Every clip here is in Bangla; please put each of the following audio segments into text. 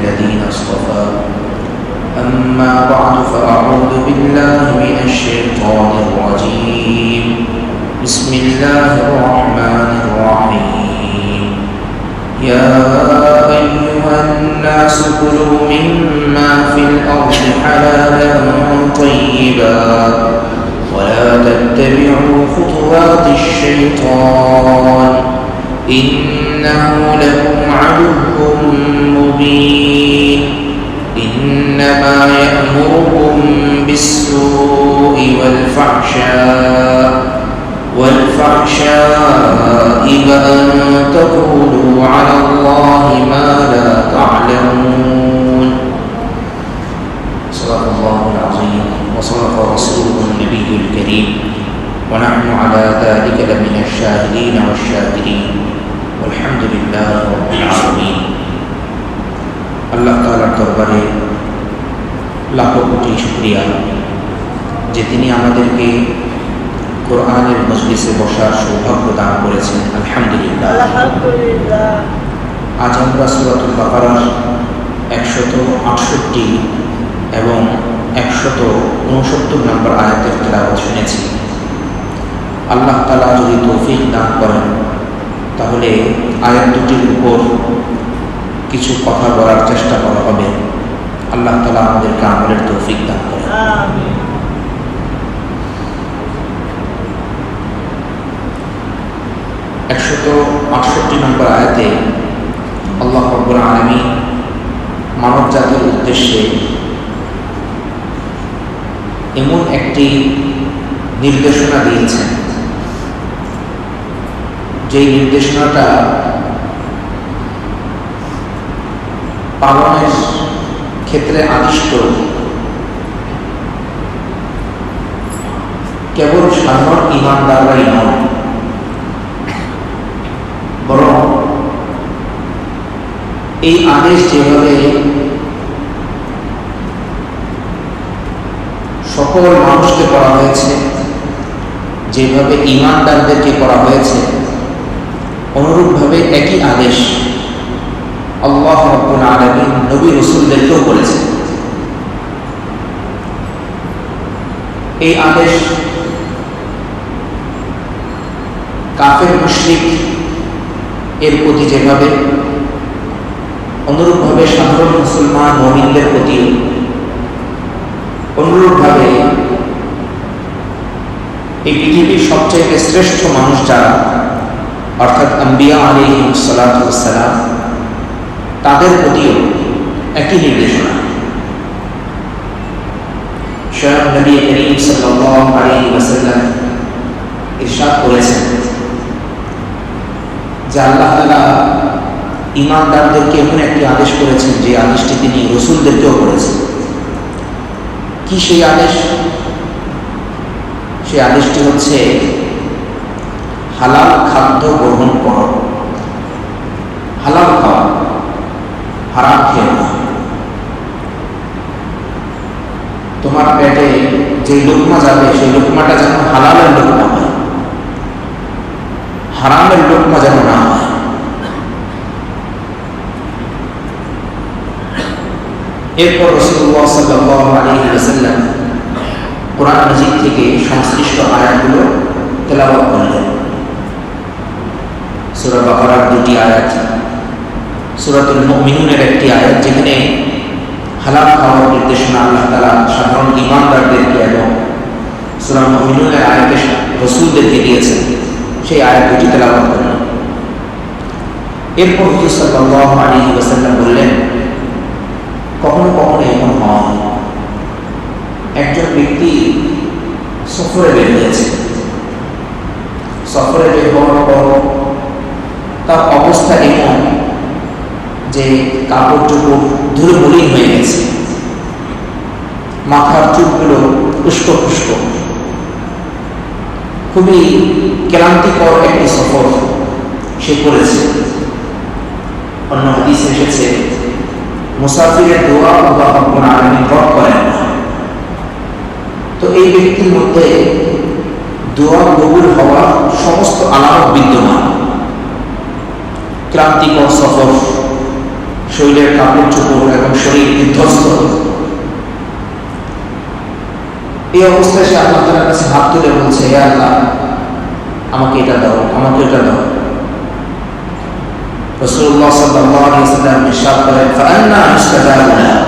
الذين اصطفى. أما بعد فأعوذ بالله من الشيطان الرجيم. بسم الله الرحمن الرحيم. يا أيها الناس كلوا مما في الأرض حلالا طيبا. ولا تتبعوا خطوات الشيطان. إنه لكم عدو مبين إنما يأمركم بالسوء والفحشاء والفحشاء وأن تقولوا على الله ما لا تعلمون. صدق الله العظيم وصدق رسوله النبي الكريم. ونحن على ذلك لمن الشاهدين والشاكرين. والحمد لله رب العالمين. আল্লাহ তালার দরবারে লাখো কোটি শুক্রিয়া। যে তিনি আমাদেরকে কোরআনের মজলিসে বসার সৌভাগ্য দান করেছেন। আলহামদুলিল্লাহ। আজ আমরা সুরাতুল বাকারার একশত আটষট্টি এবং একশত উনসত্তর নম্বর আয়াতের তেলাওয়াত শুনেছি। আল্লাহ তালা যদি তৌফিক দান করেন তাহলে আয়াত দুটির উপর কিছু কথা বলার চেষ্টা করা হবে। আল্লাহ তালা আমাদেরকে আমলের তৌফিক দান আমিন একশত আটষট্টি নম্বর আয়াতে আল্লাহ রব্বুল আলমী মানব জাতির উদ্দেশ্যে এমন একটি নির্দেশনা দিয়েছেন। যেই নির্দেশনাটা পালনের ক্ষেত্রে আদিষ্ট কেবল সাধারণ ইমানদাররাই নয়, বরং এই আদেশ যেভাবে সকল মানুষকে করা হয়েছে, যেভাবে ইমানদারদেরকে করা হয়েছে, অনুরূপভাবে একই আদেশ আল্লাহ রব্বুল আলমিন নবী রসুলদেরকেও করেছে এই আদেশ কাফের, মুশরিক এর প্রতি যেভাবে অনুরূপভাবে সাধারণ মুসলমান মমিনদের প্রতি অনুরূপভাবে এই পৃথিবীর সবচাইতে শ্রেষ্ঠ মানুষ যারা, অর্থাৎ আম্বিয়া আলী সালাম তাদের প্রতিও একই নির্দেশনা। স্বয়ং নবী করিম সাল্লাল্লাহু ইরশাদ করেছেন যে আল্লাহ তালা ইমানদারদেরকে এমন একটি আদেশ করেছেন যে আদেশটি তিনি রসুলদেরকেও করেছেন। কি সেই আদেশ? সেই আদেশটি হচ্ছে হালাল খাদ্য গ্রহণ করো। হালাল খাওয়া। হারাম খেয়ে। তোমার পেটে যে লোকমা যাবে, সেই লোকমাটা যেন হালালের লোকমা হয়। হারামের লোকমা যেন না হয়। এরপর রসুল্লাহ সাল্লাহ আলী ওয়াসাল্লাম কোরআন মজিদ থেকে সংশ্লিষ্ট আয়াতগুলো তেলাওয়াত করলেন। সুরা বাকারার দুটি আয়াত সুরাতুল মিনুনের একটি আয়াত যেখানে হালাল খাওয়ার নির্দেশনা আল্লাহ তালা সাধারণ ইমানদারদেরকে এবং সুরা মিনুনের আয়াতে রসুলদেরকে দিয়েছেন, সেই আয়াত দুটি তেলাওয়াত করলেন এরপর হুজুর সাল্লাল্লাহু আলাইহি ওয়াসাল্লাম বললেন, কখনো কখনো এমন হয়, একজন ব্যক্তি সফরে বের হয়েছে। সফরে বের হওয়ার পর তার অবস্থা এমন যে কাপড় চোপড় ধুলো হয়ে গেছে। মাথার চুলগুলো পুষ্প পুষ্প খুবই ক্লান্তিকর একটি সফর সে করেছে। অন্য হাদিস এসেছে, মুসাফিরের দোয়া আল্লাহ রব্বুল আলামিন রদ করেন। তো এই ব্যক্তির মধ্যে দোয়া কবুল হওয়ার সমস্ত আলামত বিদ্যমান। ক্রান্তিকর সফর। শরীরের কাপড় চোপড় এবং শরীর বিধ্বস্ত এই অবস্থায় সে আল্লাহ তালার কাছে হাত তুলে বলছে হে আল্লাহ আমাকে এটা দাও আমাকে এটা দাও রসুল্লাহ সাল্লাল্লাহু আলাইহি ওয়াসাল্লাম ইরশাদ করেন ফাআন্না ইস্তাজাবু লাহু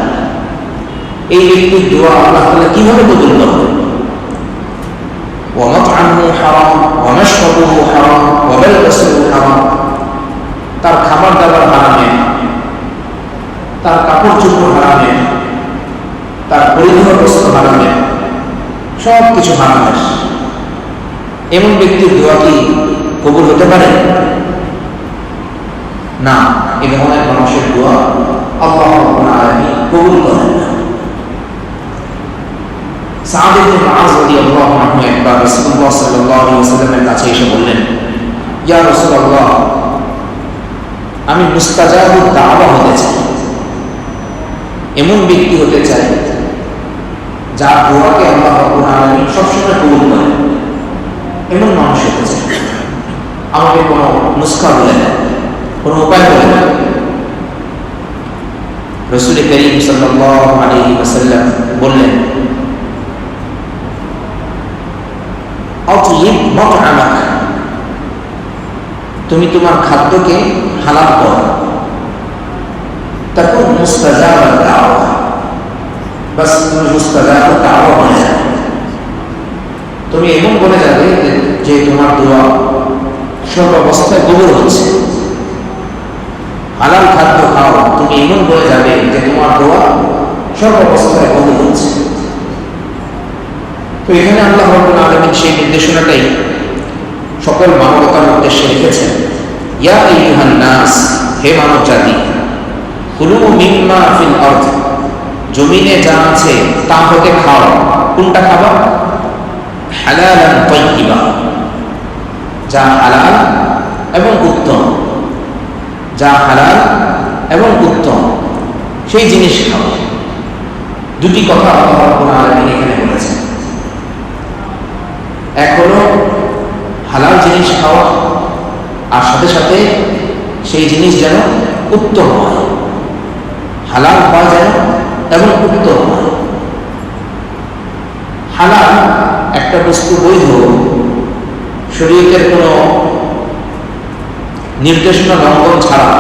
এই ব্যক্তির দোয়া আল্লাহ তাআলা কিভাবে কবুল করবেন ومطعمه حرام ومشربه حرام وملبسه حرام তার খাবার দাবার হারামে তার কাপড় চোপড় হারামে, তার পরিধান বস্ত্র হারামে সব কিছু হারামের এমন ব্যক্তির দোয়া কি কবুল হতে পারে? না, এ ধরনের মানুষের দোয়া আল্লাহ কবুল করেন না। কাছে এসে বললেন, ইয়া আমি মুস্তাজাবুদ দাওয়া হতে চাই। এমন ব্যক্তি হতে চাই যার দোয়াকে আল্লাহ রাব্বুল সবসময় কবুল করেন। এমন মানুষ হতে চাই। আমাকে কোনো নুস্খা বলে দেন কোনো উপায় বলে দেন রসুল করিম সাল্লাল্লাহু আলাইহি ওয়াসাল্লাম বললেন অতলিব মতআমাক তুমি তোমার খাদ্যকে হালাল করো। তখন মুস্তাজাব দাওয়া বাস তুমি এমন বলে যাবে যে তোমার দোয়া সব অবস্থায় কবুল হচ্ছে। হালাল খাদ্য খাও, তুমি এমন বলে যাবে যে তোমার দোয়া সব অবস্থায় কবুল হচ্ছে। তো এখানে আল্লাহ আলামিন সেই নির্দেশনাটাই সকল মানবতার উদ্দেশ্যে রেখেছেন। ইয়া আইয়ুহান নাস, হে মানব জাতি কুলু মিম্মা ফিল আরদ। জমিনে যা আছে তা হতে খাও কোনটা খাবা? হালালান তাইয়্যিবা যা হালাল এবং উত্তম। যা হালাল এবং উত্তম। সেই জিনিস খাও। দুটি কথা আলামিন এখানে বলেছেন। এক হলো, হালাল জিনিস খাওয়া আর সাথে সাথে সেই জিনিস যেন উত্তম হয়। হালাল হয় যেন এবং উত্তম হালাল একটা বস্তু বৈধ শরীরের কোনো নির্দেশনা লঙ্ঘন ছাড়া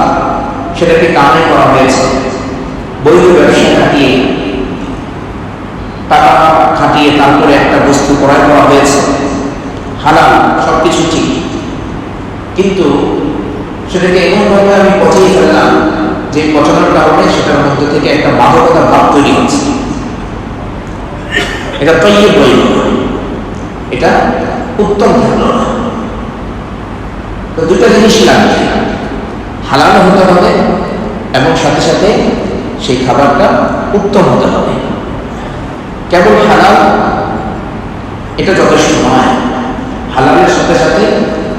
সেটাকে কামে করা হয়েছে। বৈধ ব্যবসা খাটিয়ে টাকা খাটিয়ে তারপরে একটা বস্তু ক্রয় করা হয়েছে। হালাল সব কিছু ঠিক। কিন্তু সেটাকে এমনভাবে আমি পচিয়ে ফেললাম যে পচানোর কারণে সেটার মধ্যে থেকে একটা মাদকতা ভাব তৈরি হচ্ছে। এটা তৈরি বই এটা উত্তম না তো দুটো জিনিসই লাগবে। হালাল হতে হবে এবং সাথে সাথে সেই খাবারটা উত্তম হতে হবে। কেবল হালাল এটা যথেষ্ট নয়। হালালের সাথে সাথে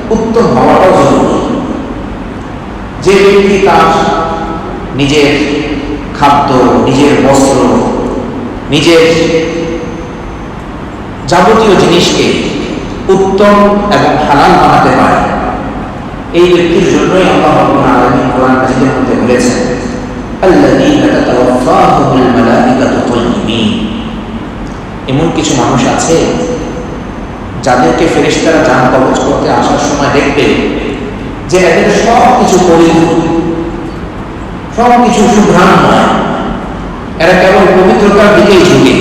উত্তম হওয়াটাও জরুরি। যে ব্যক্তি তার নিজের খাদ্য, নিজের বস্ত্র, নিজের যাবতীয় জিনিসকে উত্তম এবং হালাল বানাতে পারে। এই ব্যক্তির জন্যই আল্লাহ মধ্যে বলেছেন এমন কিছু মানুষ আছে যাদেরকে ফেরেশতারা জান করতে আসার সময় দেখবে যে এদের সব কিছু সব কিছু সুঘ্রাণ নয় এরা কেবল পবিত্রতার দিকেই ঝুঁকে,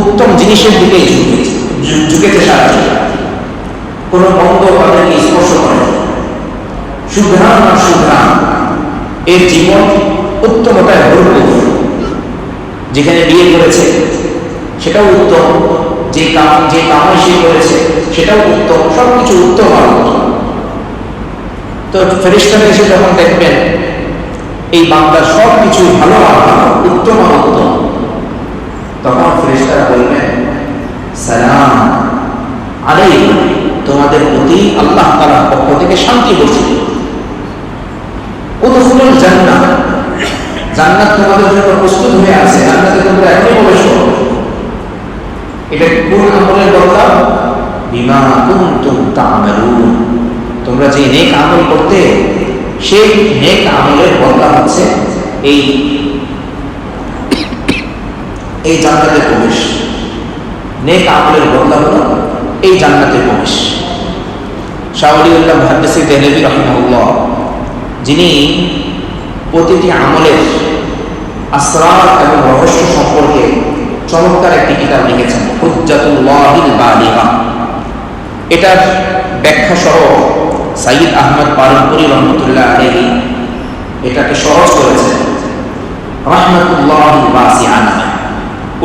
উত্তম জিনিসের দিকেই ঝুঁকে ঝুঁকেতে সাহায্য কোনো মন্দ তাদেরকে স্পর্শ করে সুঘ্রাণ আর সুঘ্রাণ, এর জীবন উত্তমতায় ভরপুর। যেখানে বিয়ে করেছে, সেটাও উত্তম। যে কাম যে কামাই সে করেছে, সেটাও উত্তম। সব কিছু উত্তম আর উত্তম। তো ফেরিস্তারা এসে যখন দেখবেন এই বান্দার সব কিছু ভালো, উত্তম উত্তম। তখন ফেরিস্তারা বলবেন সালাম আরে তোমাদের প্রতি আল্লাহ তালার পক্ষ থেকে শান্তি বসে উদখুলুল জান্নাত। জান্নাত তোমাদের জন্য প্রস্তুত হয়ে আছে, জান্নাতে তোমরা এখনই প্রবেশ করো। এটা কোন আমলের বদলা বিমা কুনতুম তা'মালুন। তোমরা যে নেক আমল করতে সেই নেক আমলের বদলা হচ্ছে এই এই জান্নাতের প্রবেশ। নেক আমলের বদলা হলো এই জান্নাতের প্রবেশ। শাহলিউল্লাহ মহাদ্দেসি দেনবী রহমাউল্লাহ যিনি প্রতিটি আমলের আসরার এবং রহস্য সম্পর্কে চমৎকার একটি কিতাব লিখেছেন, হুজ্জাতুল্লাহিল বালিগা। এটার ব্যাখ্যা সহ সাইদ আহমদ পারমপুরি রহমতুল্লাহ আলহী এটাকে সহজ করেছেন রহমতুল্লাহ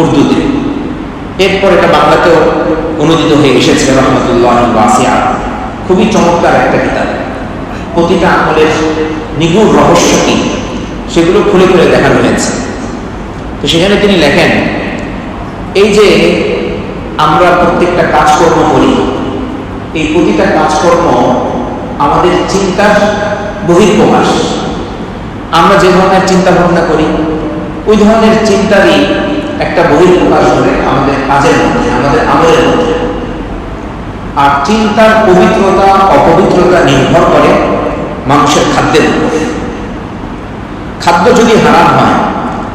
উর্দুতে। এরপর এটা বাংলাতেও অনুদিত হয়ে এসেছে রহমতুল্লাহ বাসিয়া খুবই চমৎকার একটা কিতাব। প্রতিটা আমলের নিগুড় রহস্য কি, সেগুলো খুলে খুলে দেখানো হয়েছে। তো সেখানে তিনি লেখেন, এই যে আমরা প্রত্যেকটা কাজকর্ম করি, এই প্রতিটা কাজকর্ম আমাদের চিন্তার বহির্প্রকাশ। আমরা যে ধরনের চিন্তা ভাবনা করি, ওই ধরনের চিন্তারই একটা বহির্প্রকাশ করে আমাদের কাজের মধ্যে, আমাদের আমলের মধ্যে। আর চিন্তার পবিত্রতা, অপবিত্রতা নির্ভর করে মানুষের খাদ্যের উপর। খাদ্য যদি হারাম হয়,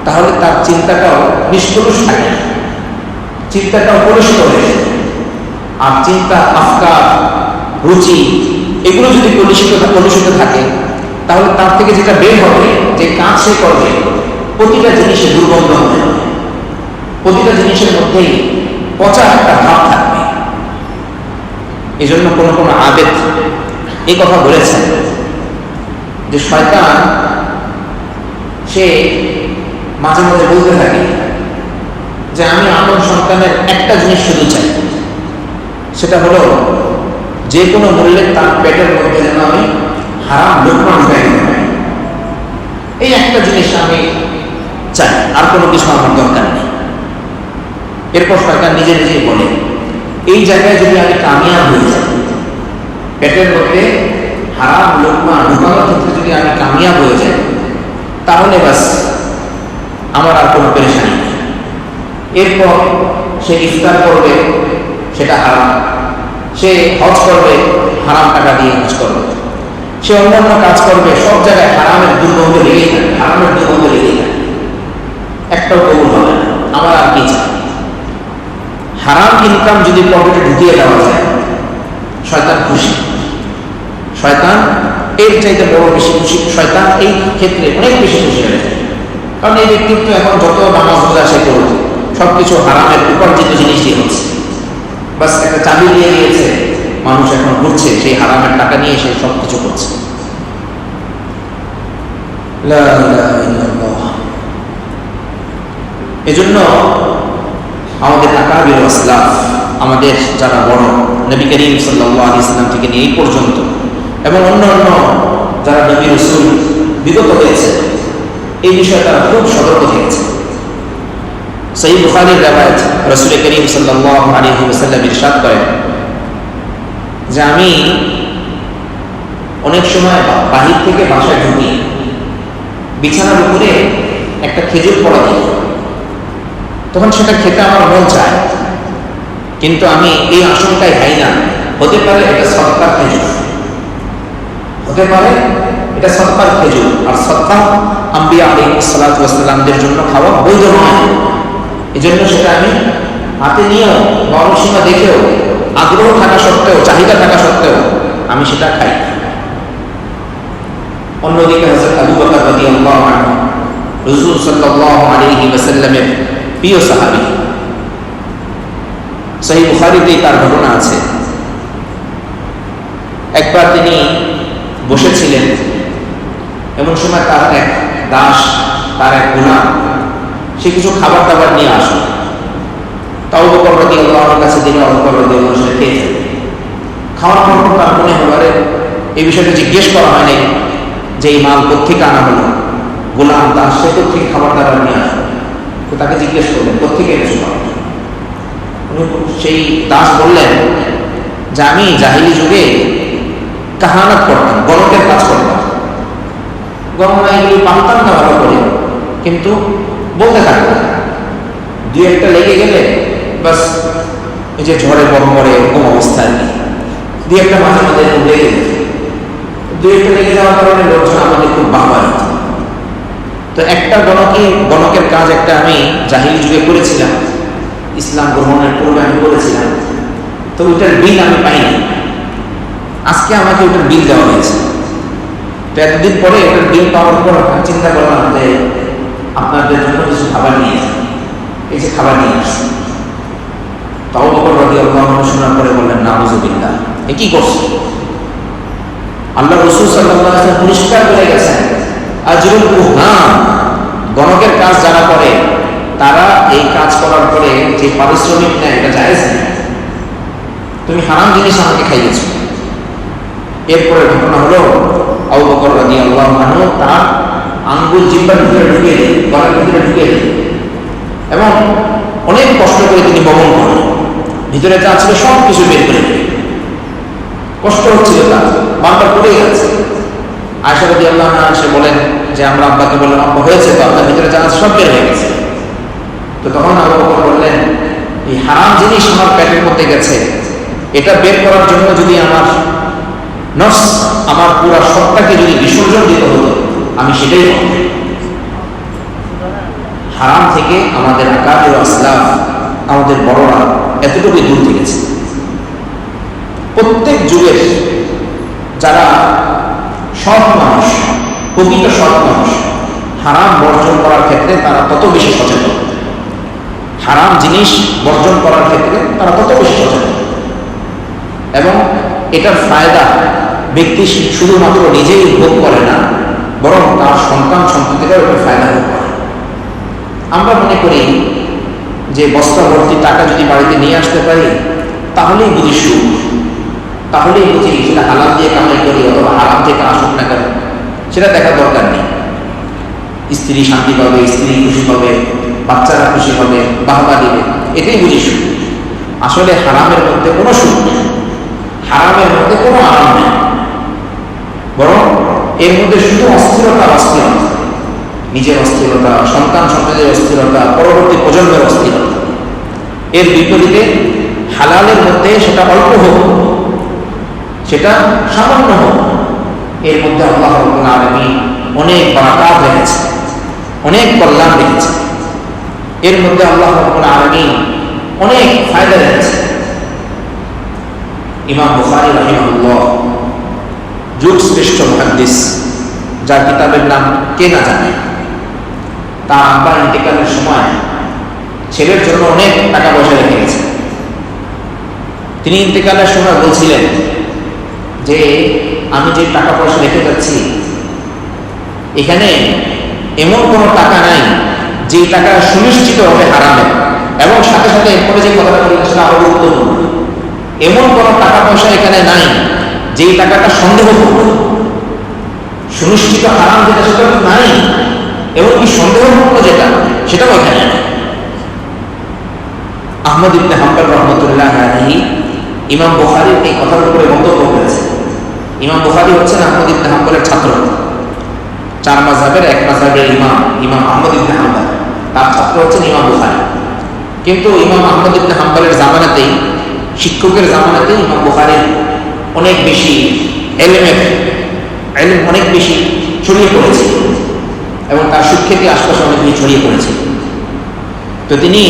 তাহলে তার চিন্তাটাও নিষ্কলুষ থাকে চিন্তাটাও পরিষ্কার আর চিন্তা আফকার, রুচি এগুলো যদি কলুষিত কলুষিত থাকে, তাহলে তার থেকে যেটা বের হবে, যে কাজ সে করবে, প্রতিটা জিনিসে দুর্গন্ধ হবে। প্রতিটা জিনিসের মধ্যেই পচা একটা ভাব থাকবে। এই জন্য কোনো কোনো আবেদ এই কথা বলেছেন যে শয়তান, সে মাঝে মাঝে বলতে থাকে যে আমি আমার সন্তানের একটা জিনিস শুধু চাই। সেটা হলো যে কোনো মূল্যে তার পেটের মধ্যে যেন আমি হারাম লোকমা ঢুকাই এই একটা জিনিস আমি চাই, আর কোনো কিছু আমার দরকার নেই। এরপর সরকার নিজে নিজেই বলে, এই জায়গায় যদি আমি কামিয়াব হয়ে যাই, পেটের মধ্যে হারাম লোকমা ঢুকানোর ক্ষেত্রে যদি আমি কামিয়াব হয়ে যাই, তাহলে বাস আমার আর কোনো পেরেশানি নেই। এরপর সে ইফতার করবে, সেটা হারাম। সে হজ করবে, হারাম টাকা দিয়ে হজ করবে। সে অন্যান্য কাজ করবে, সব জায়গায় হারামের দুর্গন্ধ লেগেই থাকে, হারামের দুর্গন্ধ লেগেই থাকে। একটাও কবুল হবে না, আমার আর কি চাই? হারাম ইনকাম যদি পকেটে ঢুকিয়ে দেওয়া যায়, শয়তান খুশি। শয়তান এর চাইতে বড় বেশি খুশি। শয়তান এই ক্ষেত্রে অনেক বেশি খুশি হয়ে যায়। কারণ এই ব্যক্তিত্ব এখন যত নামাজ রোজা সে করুক সব কিছু হারামের উপার্জিত জিনিস দিয়ে হচ্ছে। বাস একটা চাবি দিয়ে দিয়েছে, মানুষ এখন ঘুরছে, সেই হারামের টাকা নিয়ে সে সব কিছু করছে এজন্য আমাদের আকাবির আসলাফ, আমাদের যারা বড়, নবী করিম সাল্লাহ ইসলাম থেকে নিয়ে এই পর্যন্ত, এবং অন্য অন্য যারা নবী রসুল বিগত হয়েছে, এই বিষয়ে তারা খুব সতর্ক থেকেছে সহি বুখারির রেওয়ায়ত রসুল করিম সাল্লাহ আলী ইরশাদ করেন যে আমি অনেক সময় বাহির থেকে বাসায় ঢুকি, বিছানার উপরে একটা খেজুর পড়া দিই। তখন সেটা খেতে আমার মন চায়, কিন্তু আমি এই আশঙ্কায় খাই না। হতে পারে এটা সৎকার খেজুর। হতে পারে এটা সৎকার খেজুর। আর সৎকার আম্বিয়া আলী সালাতামদের জন্য খাওয়া বৈধ নয়। এই জন্য সেটা আমি হাতে নিয়েও বা দেখেও, আগ্রহ থাকা সত্ত্বেও, চাহিদা থাকা সত্ত্বেও আমি সেটা খাই। অন্যদিকে হজরত আবু বকর রাদিয়াল্লাহু আনহু রাসূল সাল্লাল্লাহু আলাইহি ওয়াসাল্লামের প্রিয় সাহাবী। সহিহ বুখারীতেই তার ঘটনা আছে। একবার তিনি বসেছিলেন, এমন সময় তার এক দাস, তার এক গুণাম সে কিছু খাবার দাবার নিয়ে আসে তাও বকর রদি আল্লাহর কাছে দিলে অবকর আল্লাহ সেটা খেয়েছেন খাওয়ার পর তার মনে হবারে এই বিষয়টা জিজ্ঞেস করা হয়নি যে এই মাল কোথেকে আনা হলো। গোলাম দাস সে কোথেকে খাবার দাবার নিয়ে আসলো? তো তাকে জিজ্ঞেস করলেন কোথেকে এনেছো সেই দাস বললেন, যে আমি জাহিলি যুগে কাহানাত করতাম গণকের কাজ করতাম। গণনা এগুলি পারতাম না ভালো করে কিন্তু বলতে থাকবে দুই একটা লেগে গেলে বাস এই যে ঝড়ে বড় পড়ে এরকম অবস্থা কি। দুই একটা মাঝে মাঝে এরকম লেগে যেত দু একটা লেগে যাওয়ার কারণে লোকজন আমাদের খুব বাবা তো একটা গণকে, গণকের কাজ একটা আমি জাহিলি যুগে করেছিলাম। ইসলাম গ্রহণের পূর্বে আমি করেছিলাম। তো ওইটার বিল আমি পাইনি। আজকে আমাকে ওটার বিল দেওয়া হয়েছে। তো এতদিন পরে ওটার বিল পাওয়ার পর চিন্তা করলাম যে আপনাদের জন্য কিছু খাবার নিয়ে আসি। এই যে খাবার নিয়ে আসছি তাও বকর রাজি আল্লাহ শোনার পরে বললেন না বুঝুবিল্লা এ কি করছে? আল্লাহ রসুল সাল্লাহ পরিষ্কার করে গেছেন যেরকম কুহান গণকের কাজ যারা করে, তারা এই কাজ করার পরে যে পারিশ্রমিক নেয়, এটা জায়েজ তুমি হারাম জিনিস আমাকে খাইয়েছ। এরপরে ঘটনা হলো, আবু বকর রাজি আল্লাহ তার আঙ্গুল জিব্বার ভিতরে দিই গলার ভিতরে দিই এবং অনেক কষ্ট করে তিনি বহন করেন। ভিতরে যা ছিল সব কিছু বের করে কষ্ট হচ্ছিল তার, বারবার পড়ে গেছে আয়সা রাজি আল্লাহ সে বলেন যে, আমরা আব্বাকে বললাম, আব্বা হয়েছে তো, আপনার ভিতরে যা সব বের হয়ে গেছে। তো তখন আবু বকর বললেন, এই হারাম জিনিস আমার পেটের মধ্যে গেছে। এটা বের করার জন্য যদি আমার নস আমার পুরো সবটাকে যদি বিসর্জন দিতে হতো আমি সেটাই করতাম হারাম থেকে আমাদের আকার আসলাম আমাদের বড়রা এতটুকুই দূর থেকেছে। প্রত্যেক যুগের যারা সৎ মানুষ, প্রকৃত সৎ মানুষ, হারাম বর্জন করার ক্ষেত্রে তারা তত বেশি সচেতন। হারাম জিনিস বর্জন করার ক্ষেত্রে তারা তত বেশি সচেতন। এবং এটার ফায়দা ব্যক্তি শুধুমাত্র নিজেই ভোগ করে না বরং তার সন্তান সন্ততিরাও এটার ফায়দা ভোগ করে। আমরা মনে করি যে বস্তা ভর্তি টাকা যদি বাড়িতে নিয়ে আসতে পারি, তাহলেই বুঝি সুখ। তাহলেই বুঝি সেটা হালাল দিয়ে কামাই করি অথবা হারাম থেকে আসুক না কেন, সেটা দেখার দরকার নেই। স্ত্রী শান্তি পাবে, স্ত্রী খুশি পাবে, বাচ্চারা খুশি হবে, বাহবা দিবে, এটাই বুঝি সুখ। আসলে হারামের মধ্যে কোনো সুখ নেই। হারামের মধ্যে কোনো আরাম নেই। বরং এর মধ্যে শুধু অস্থিরতা অস্থিরতা। নিজের অস্থিরতা, সন্তান সন্তানের অস্থিরতা, পরবর্তী প্রজন্মের অস্থিরতা। এর বিপরীতে হালালের মধ্যে সেটা অল্প হোক, সেটা সামান্য হোক, এর মধ্যে আল্লাহ আলমী অনেক বারাকাত রেখেছে অনেক কল্যাণ রেখেছে এর মধ্যে আল্লাহ আলমী অনেক ফায়দা রেখেছে ইমাম বুখারি রহিমাল্লাহ যুগ শ্রেষ্ঠ মহাদ্দিস, যার কিতাবের নাম কে না জানে? তার আব্বার ইন্তেকালের সময় ছেলের জন্য অনেক টাকা পয়সা রেখে গেছে। তিনি ইন্তেকালের সময় বলছিলেন যে, আমি যে টাকা পয়সা রেখে যাচ্ছি, এখানে এমন কোনো টাকা নাই, যে টাকা সুনিশ্চিত হবে হারামে। এবং সাথে সাথে এরপরে যে কথাটা সেটা আরও গুরুত্বপূর্ণ এমন কোনো টাকা পয়সা এখানে নাই যেই টাকাটা সন্দেহ সুনিশ্চিত হারাম যেটা সেটা নাই। এমনকি সন্দেহমুক্ত যেটা, সেটাও এখানে আহমদ ইবনে হাম্বল রহমতুল্লাহ ইমাম বুখারির এই কথার উপরে মন্তব্য করেছে। ইমাম বুখারি হচ্ছেন আহমদ ইবনে হাম্বলের ছাত্র। চার মাঝহের এক মাঝহের ইমাম ইমাম আহমদ ইবনে হাম্বল। তার ছাত্র হচ্ছেন ইমাম বুখারি। কিন্তু ইমাম আহমদ ইবনে হাম্বলের জামানাতেই, শিক্ষকের জামানাতেই ইমাম বুখারির অনেক বেশি অনেক বেশি ছড়িয়ে পড়েছে এবং তার সুখ্যাতি আশপাশে অনেক বেশি ছড়িয়ে পড়েছে। তো তিনি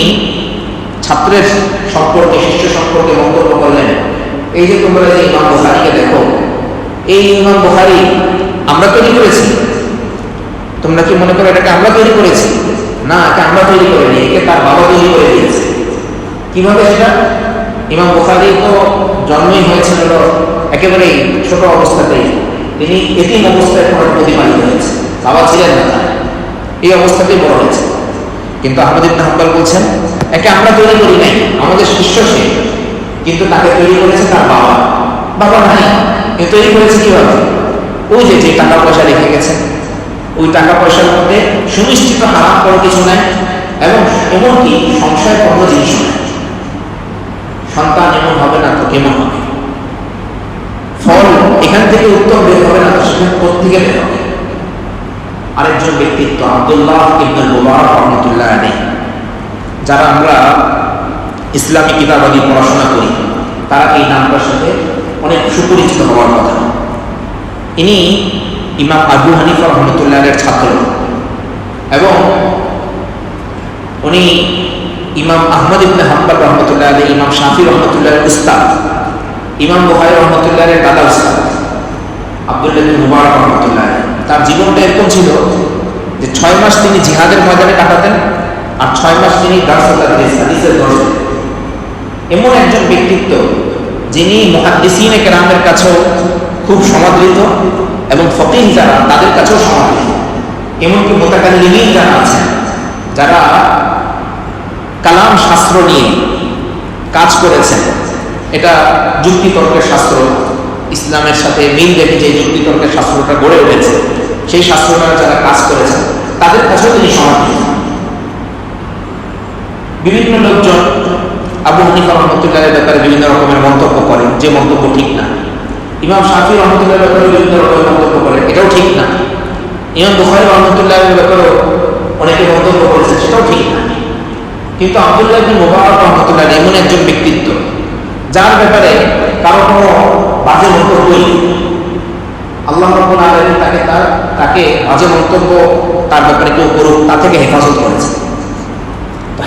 ছাত্রের সম্পর্কে, শিষ্য সম্পর্কে মন্তব্য করলেন, এই যে তোমরা যে ইমাম বহারিকে দেখো, এই ইমাম বহারি আমরা তৈরি করেছি। তোমরা কি মনে করো এটাকে আমরা তৈরি করেছি? না, একে আমরা তৈরি করিনি, একে তার বাবা তৈরি করে দিয়েছে। কীভাবে সেটা? ইমাম বুখারি তো জন্মই হয়েছিল একেবারেই ছোট অবস্থাতেই তিনি এতিম অবস্থায় পরে প্রতিপালিত হয়েছে বাবা ছিলেন না তার। এই অবস্থাতেই বড় হয়েছে। কিন্তু আহমদ ইবনে হাম্বল বলছেন, একে আমরা তৈরি করি নাই, আমাদের শিষ্য সে। কিন্তু তাকে তৈরি করেছে তার বাবা। বাবা নাই, এ তৈরি করেছে কীভাবে? ওই যে যে টাকা পয়সা রেখে গেছে। ওই টাকা পয়সার মধ্যে সুনিশ্চিত হারাম কোনো কিছু নেই এবং এমনকি সংশয় কোনো জিনিস নেই। সন্তান এমন হবে না তো কেমন হবে? ফল এখান থেকে উত্তম বের হবে না সেখানে কোথেকে বের হবে। আরেকজন ব্যক্তিত্ব, আবদুল্লাহ ইবনুল মুবারক রহমতুল্লাহ আলী যারা আমরা ইসলামী কিতাবাদি পড়াশোনা করি, তারা এই নামটার সাথে অনেক সুপরিচিত হওয়ার কথা। ইনি ইমাম আবু হানিফা রহমতুল্লাহের ছাত্র। এবং উনি ইমাম আহমদ ইবনে হাম্বাল রহমতুল্লাহ আলী ইমাম শাফি রহমতুল্লাহ উস্তাদ। ইমাম বুহাই রহমতুল্লাহ এর দাদা উস্তাদ আবদুল্লাহ মুবারক রহমতুল্লাহ। তার জীবনটা এরকম ছিল যে ছয় মাস তিনি জিহাদের ময়দানে কাটাতেন আর ছয় মাস তিনি এমন একজন ব্যক্তিত্ব যিনি মহাদিসিনে কেরামের কাছেও খুব সমাদৃত এবং ফকিহ যারা, তাদের কাছেও সমাদৃত। এমনকি মোতাকাল্লিমিন যারা আছেন, যারা কালাম শাস্ত্র নিয়ে কাজ করেছেন এটা যুক্তিতর্কের শাস্ত্র। ইসলামের সাথে মিল রেখে যে যুক্তিতর্কের শাস্ত্রটা গড়ে উঠেছে, সেই শাস্ত্রটা যারা কাজ করেছেন তাদের কাছেও তিনি সমাদৃত বিভিন্ন লোকজন আবু হানিফা রহমতুল্লাহের ব্যাপারে বিভিন্ন রকমের মন্তব্য করেন যে মন্তব্য ঠিক না। ইমাম শাফি রহমতুল্লাহের ব্যাপারে বিভিন্ন রকমের মন্তব্য করে, এটাও ঠিক না। ইমাম বুখারি রহমতুল্লাহের ব্যাপারেও অনেকে মন্তব্য করেছে, সেটাও ঠিক না। কিন্তু আবদুল্লাহ মুবারক রহমতুল্লাহ এমন একজন ব্যক্তিত্ব যার ব্যাপারে কারও কোনো বাজে মন্তব্যই। আল্লাহ রব্বুল আলামিন তাকে তার, তাকে বাজে মন্তব্য তার ব্যাপারে কেউ করুক, তা থেকে হেফাজত করেছে।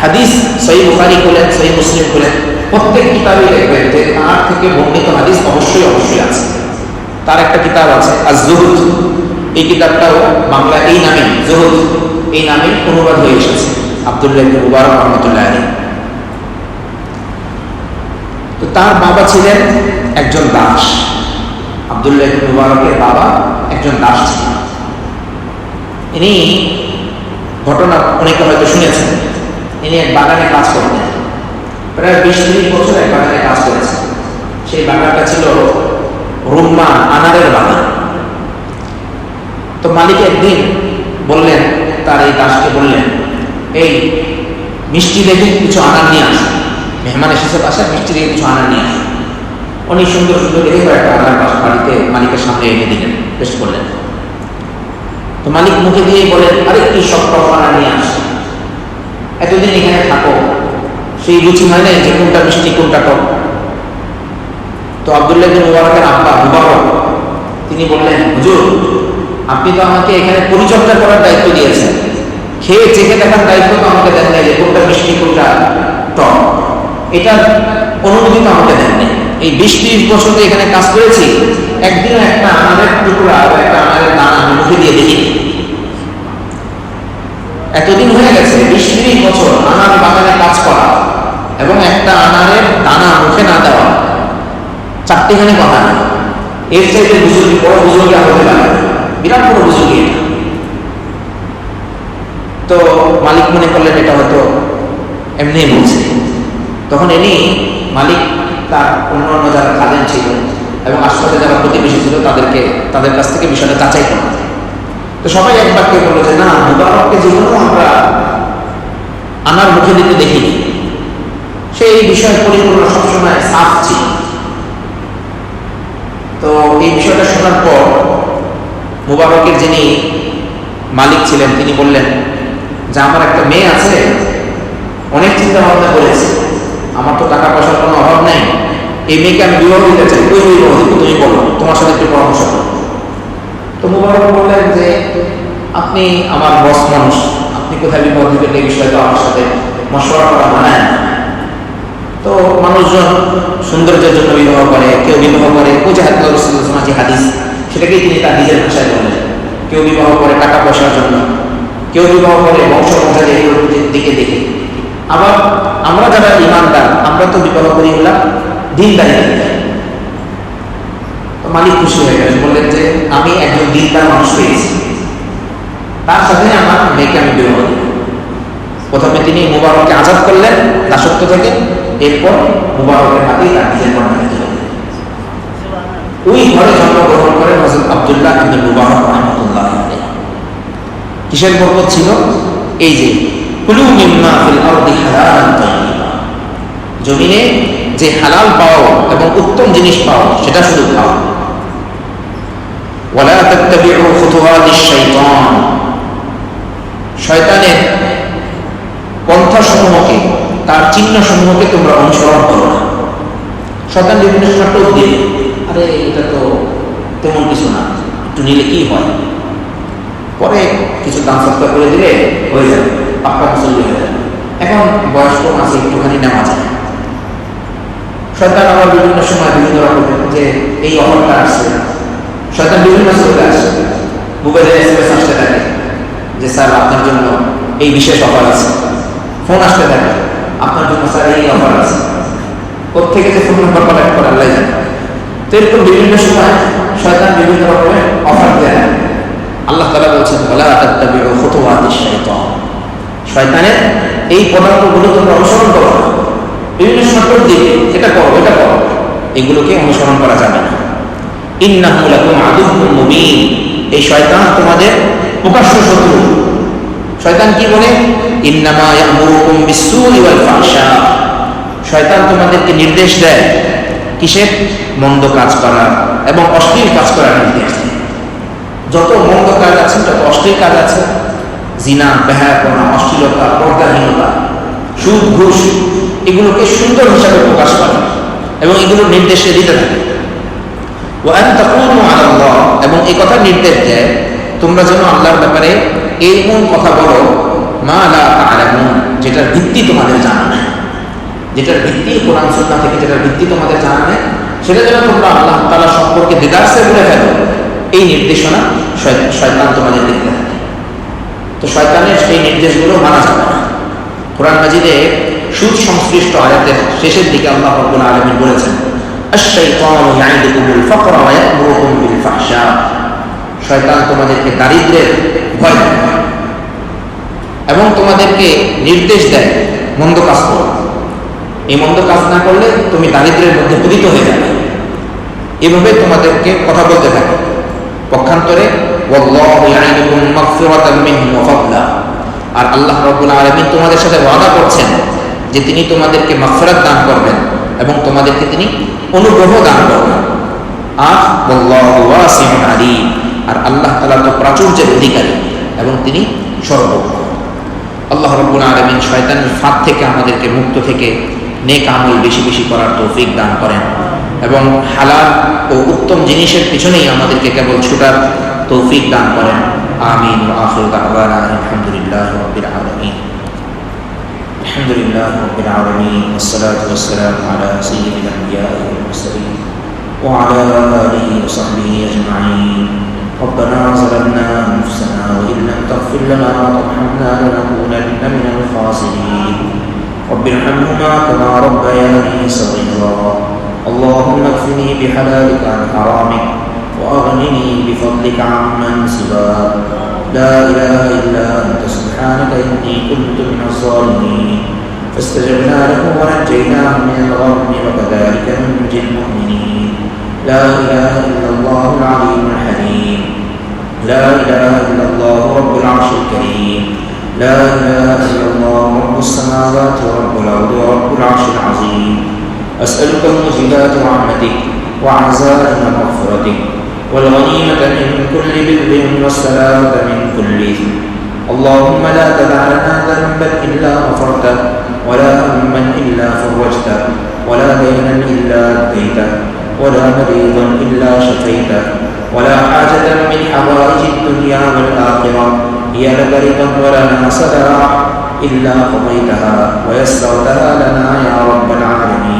হাদিস সহি বুখারি খুলেন সহি মুসলিম খুলেন প্রত্যেক কিতাবই দেখবেন যে তার থেকে বর্ণিত হাদিস অবশ্যই অবশ্যই আছে। তার একটা কিতাব আছে আর জহুদ এই কিতাবটাও বাংলা এই নামে জহুদ। এই নামে অনুবাদ হয়ে এসেছে। আবদুল্লাহ মুবারক রহমতুল্লাহ আলী তো তার বাবা ছিলেন একজন দাস। আবদুল্লাহ মুবারকের বাবা একজন দাস ছিলেন। ইনি ঘটনা অনেকে হয়তো শুনেছেন। ইনি এক বাগানে কাজ করতেন। প্রায় বিশ তিরিশ বছর এক বাগানে কাজ করেছেন। সেই বাগানটা ছিল রুম্মান আনারের বাগান। তো মালিক একদিন বললেন, তার এই দাসকে বললেন, এই মিষ্টি দেখে কিছু আনার নিয়ে আস। মেহমান এসেছে বাসায় মিষ্টি দেখে কিছু আনার নিয়ে আস। উনি সুন্দর সুন্দর দেখে কয়েকটা আনার বাসা বাড়িতে মালিকের সামনে এনে দিলেন বেশ করলেন। তো মালিক মুখে দিয়ে বলেন, আরে, কি সব আনার নিয়ে আস? এতদিন এখানে থাকো, সেই রুচি হয় না যে কোনটা মিষ্টি, কোনটা টক তো আবদুল্লাহ বিন মুবারকের আব্বা মুবারক, তিনি বললেন, হুজুর, আপনি তো আমাকে এখানে পরিচর্যা করার দায়িত্ব দিয়েছেন। খেয়ে চেখে দেখার দায়িত্ব তো আমাকে দেন নাই যে কোনটা মিষ্টি, কোনটা টক। এটার অনুমতি তো আমাকে দেননি। এই বিশ ত্রিশ বছর এখানে কাজ করেছি, একদিনও একটা আনারের টুকরা একটা আনারের দানা মুখে দিয়ে দেখিনি। এতদিন হয়ে গেছে, বিশ ত্রিশ বছর আনার বাগানে কাজ করা এবং একটা আনারের দানা মুখে না দেওয়া। চারটিখানি কথা। এর চাইতে বুজুর্গি, বড় বুজুর্গি হতে পারে বিরাট বড় এটা। তো মালিক মনে করলেন এটা হয়তো এমনি বলছে। তখন এনি মালিক তার অন্য অন্য যারা খাদেন ছিল এবং আশপাশে যারা প্রতিবেশী ছিল তাদেরকে, তাদের কাছ থেকে বিষয়টা যাচাই করা তো সবাই এক বাক্যে বলল যে, না, মুবারককে জীবনেও আমরা আনার মুখে দিতে দেখিনি। সে এই বিষয়ে পরিপূর্ণ সবসময় সাফ ছিল। তো এই বিষয়টা শোনার পর মুবারকের যিনি মালিক ছিলেন, তিনি বললেন, যে আমার একটা মেয়ে আছে, অনেক চিন্তা ভাবনা করেছে আমার তো টাকা পয়সার কোনো অভাব নেই। এই মেয়েকে আমি বিবাহ দিতে চাই। বিবাহ দিব তুমি বলো, তোমার সাথে একটু পরামর্শ করো। তো মুবারক বললেন যে, আপনি আমার বস মানুষ। আপনি কোথায় বিবাহ দিবেন এই বিষয়ে তো আমার সাথে মশলা করা মানায় তো মানুষজন সৌন্দর্যের জন্য বিবাহ করে, কেউ বিবাহ করে। ও যে হাদিস, সেটাকেই তিনি তার নিজের ভাষায় বললেন। কেউ বিবাহ করে টাকা পয়সার জন্য, কেউ বিবাহ করে বংশ এগুলোর দিকে দেখে। আবার আমরা যারা ইমানদার, আমরা তো বিবাহ করি হলাম দিনদারি মালিক খুশি হয়ে গেলেন বললেন যে আমি একজন দিনদার মানুষ পেয়েছি তার সাথে আমার মেয়েকে আমি বিবাহ প্রথমে তিনি মুবারককে আজাদ করলেন দাসত্ব থেকে, এরপর মুবারকের হাতেই তার নিজের কন্যাকে ওই ঘরে জন্মগ্রহণ করেন হজরত আবদুল্লাহ ইবনে মুবারক রহমতুল্লাহ কিসের বরকত ছিল? এই যে জমিনে যে হালাল পাও এবং উত্তম জিনিস পাও, সেটা শুধু খাও। শয়তানের পন্থাসমূহকে, তার চিহ্ন সমূহকে তোমরা অনুসরণ করো না। শয়তান বিভিন্ন সময় টোপ আরে এটা তো তেমন কিছু না, একটু নিলে কি হয়? পরে কিছু দান সত্তা করে দিলে হয়ে যাবে। পাক্কা মুসল্লি হয়ে যাবে। এখন বয়স্ক আছে, একটুখানি নেওয়া যায়। শয়তান আবার বিভিন্ন সময় বিভিন্ন রকমের যে এই অফারটা আসছে। শয়তান বিভিন্ন সুযোগে আসছে। মোবাইলে এস এম এস আসতে থাকে যে, স্যার, আপনার জন্য এই বিশেষ অফার আছে। ফোন আসতে থাকে, আপনার জন্য, স্যার, এই অফার আছে। থেকে যে ফোন নাম্বার কালেক্ট করে জানে। তো এরকম বিভিন্ন সময় শয়তান বিভিন্ন রকমের অফার দেয়। আল্লাহ তালা বলছেন বলা তাত্তাবিউ খুতুওয়াতিশ শাইতান। শয়তানের এই পদার্থগুলো তোমরা অনুসরণ করো। না বিভিন্ন সময় দিকে এটা করো এটা করো। এগুলোকে অনুসরণ করা যাবে না। ইন্নাহু লাকুম মুবিন। এই শয়তান তোমাদের প্রকাশ্য শত্রু। শয়তান কি বলে? ইন্নামা ইয়ামুরুকুম বিসসুই ওয়াল ফাহশা। শয়তান তোমাদেরকে নির্দেশ দেয় কিসের? মন্দ কাজ করার এবং অশ্লীল কাজ করার নির্দেশ। যত মন্দ কাজ আছে তত অশ্লীল কাজ আছে জিনা, বেহায়াপনা, অশ্লীলতা, পর্দাহীনতা সুদ ঘুষ, এগুলোকে সুন্দর হিসাবে প্রকাশ করে এবং এগুলো নির্দেশে দিতে থাকে। এবং এই কথা নির্দেশ দেয়, তোমরা যেন আল্লাহর ব্যাপারে এমন কথা বলো, মা আলামুন যেটার ভিত্তি তোমাদের জানা নেই। যেটার ভিত্তি কোরআন সুন্না থেকে যেটার ভিত্তি তোমাদের জানা নেই, সেটা যেন তোমরা আল্লাহ তালা সম্পর্কে দিদার্সে বলে ফেলো। এই নির্দেশনা শয়তান তোমাদের দিতে থাকে। তো শয়তানের সেই নির্দেশগুলো মানা যাবে না। কোরআন মাজিদে সুদ সংশ্লিষ্ট আয়াতের শেষের দিকে আল্লাহ রব্বুল আলমী বলেছেন শয়তান তোমাদেরকে দারিদ্রের ভয় এবং তোমাদেরকে নির্দেশ দেয়, মন্দ কাজ করো। এই মন্দ কাজ না করলে তুমি দারিদ্রের মধ্যে পতিত হয়ে যাবে। এভাবে তোমাদেরকে কথা বলতে থাকে। পক্ষান্তরে আর আল্লাহ রব্বুল আলমিন তোমাদের সাথে ওয়াদা করছেন যে তিনি তোমাদেরকে মাফরাত দান করবেন এবং তোমাদেরকে তিনি অনুগ্রহ দান করবেন। আর আর আল্লাহ তালা তো প্রাচুর্যের অধিকারী এবং তিনি সর্বজ্ঞ। আল্লাহ রব্বুল আলমিন শয়তানের ফাঁদ থেকে আমাদেরকে মুক্ত থেকে নেক আমল বেশি বেশি করার তৌফিক দান করেন। এবং হালাল ও উত্তম জিনিসের পিছনেই আমাদেরকে কেবল ছুটার তৌফিক দান করেন আমিন আখির দাওয়ানা আলহামদুলিল্লাহ রাব্বিল আলামিন الحمد لله رب العالمين والصلاة والسلام على سيد الأنبياء والمرسلين وعلى آله وصحبه أجمعين ربنا ظلمنا أنفسنا وإن لم تغفر لنا وترحمنا لنكونن من الخاسرين رب ارحمهما كما ربياني صغيرا اللهم اكفني بحلالك عن حرامك وأغنني بفضلك عمن سواك لا إله إلا أنت سبحانك إني كنت من الظالمين. فاستجبنا له ونجيناه من الغم وكذلك ننجي المؤمنين. لا إله إلا الله العليم الحليم. لا إله إلا الله رب العرش الكريم. لا إله إلا الله رب السماوات ورب الأرض ورب العرش العظيم. أسألك موجبات رحمتك وعزائم مغفرتك. والغنيمة من كل بر والسلامة من كل إثم. اللهم لا تدع لنا ذنبا إلا غفرته ولا هما إلا فرجته ولا دينا إلا أديته ولا مريضا إلا شفيته ولا حاجة من حوائج الدنيا والآخرة. هي لك رضا ولنا صلاح إلا قضيتها ويسرتها لنا يا رب العالمين.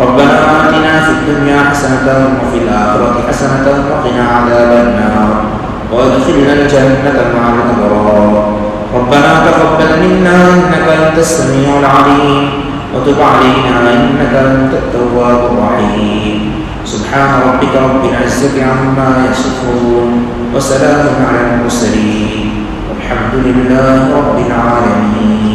ربنا آتنا في الدنيا حسنة وفي الآخرة حسنة وقنا عذاب النار. وادخلنا الجنة مع الأبرار. ربنا تقبل منا إنك أنت السميع العليم. وتب علينا إنك أنت التواب الرحيم. سبحان ربك رب العزة عما يصفون وسلام على المرسلين. والحمد لله رب العالمين.